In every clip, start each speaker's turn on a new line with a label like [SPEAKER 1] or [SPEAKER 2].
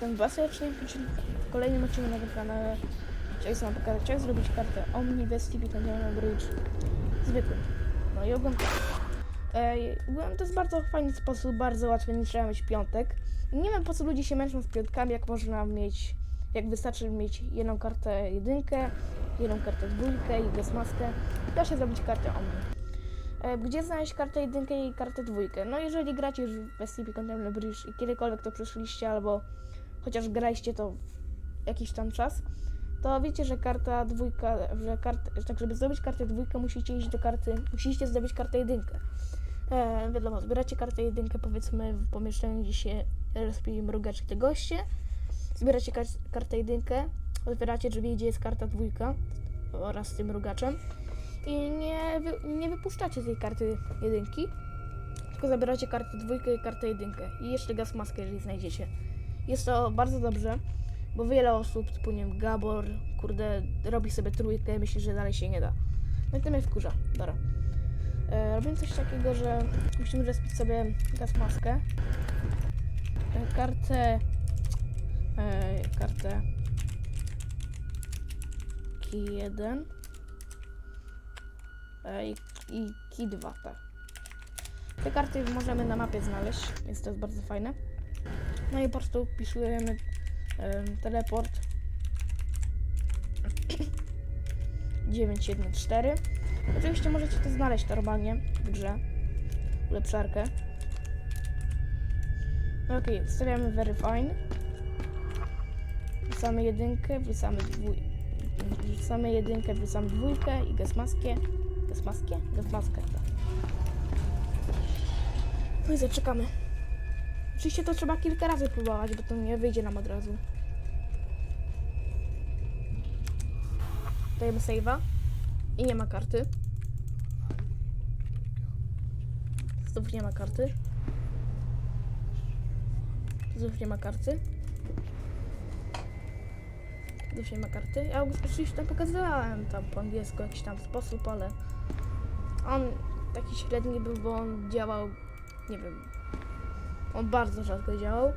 [SPEAKER 1] ten was odcinek, czyli w kolejnym odcinku na tym kanale chciałem wam pokazać jak zrobić kartę Omni w STP Container Bridge zwykłym. No i ogólnie Ej, to jest bardzo fajny sposób, bardzo łatwy, nie trzeba mieć piątek. Nie wiem po co ludzie się męczą z piątkami, jak można mieć, jak wystarczy mieć jedną kartę jedynkę, jedną kartę dwójkę i gasmaskę. Da się zrobić kartę Omni. E, Gdzie znaleźć kartę jedynkę i kartę dwójkę? No jeżeli gracie już w SCP Contemporary Bridge i kiedykolwiek to przeszliście, albo chociaż graliście to jakiś tam czas, to wiecie, że karta dwójka, że kart, tak żeby zdobyć kartę dwójkę musicie iść do karty, musicie zdobyć kartę jedynkę. E, wiadomo, zbieracie kartę jedynkę powiedzmy w pomieszczeniu, gdzie się rozpili mrugacze te goście, zbieracie kar kartę jedynkę, otwieracie drzwi, gdzie jest karta dwójka oraz z tym mrugaczem i nie, wy, nie wypuszczacie tej karty jedynki, tylko zabieracie kartę dwójkę i kartę jedynkę i jeszcze gaz maskę, jeżeli znajdziecie. Jest to bardzo dobrze, bo wiele osób, typu nie wiem, Gabor, kurde, robi sobie trójkę i myśli, że dalej się nie da. No i to mnie wkurza. Dobra. E, coś takiego, że musimy respić sobie gaz maskę, e, kartę, e, kartę key 1 e, i, i key 2, tak. Te karty możemy na mapie znaleźć, więc to jest bardzo fajne. No i po prostu wpisujemy em, teleport 914. Oczywiście możecie to znaleźć normalnie w grze, ulepszarkę. No okej, wstawiamy very fine. Wrzucamy jedynkę, wrzucamy dwój... Wrzucamy jedynkę, wrzucamy dwójkę i gasmaskę. Gasmaskę? Gasmaskę, tak. No i zaczekamy. Oczywiście to trzeba kilka razy próbować, bo to nie wyjdzie nam od razu. Dajemy save'a i nie ma karty. Znów nie ma karty. Znów nie ma karty. Znów nie ma karty. Ja oczywiście tam pokazywałem tam po angielsku jakiś tam sposób, ale on taki średni był, bo on działał, nie wiem, on bardzo rzadko działał,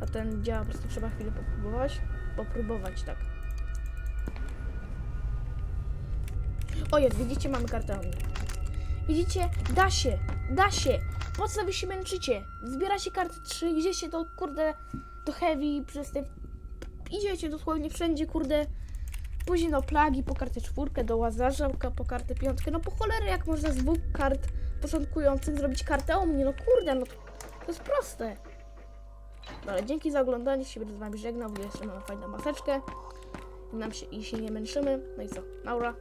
[SPEAKER 1] a ten działa po prostu trzeba chwilę popróbować. Popróbować, tak. O jest, widzicie, mamy kartę. Widzicie, da się, da się. Po co wy się męczycie? Zbieracie karty 3, idziecie do, kurde, do heavy, przez te... Idziecie dosłownie wszędzie, kurde. Później do plagi po kartę czwórkę, do łazarza po kartę piątkę. No po cholerę, jak można z dwóch kart początkujących zrobić kartę Omni? No kurde, no to, to jest proste. No ale dzięki za oglądanie, się będę z wami żegnał, jeszcze mamy fajną maseczkę. I nam się, i się nie męczymy. No i co? Naura.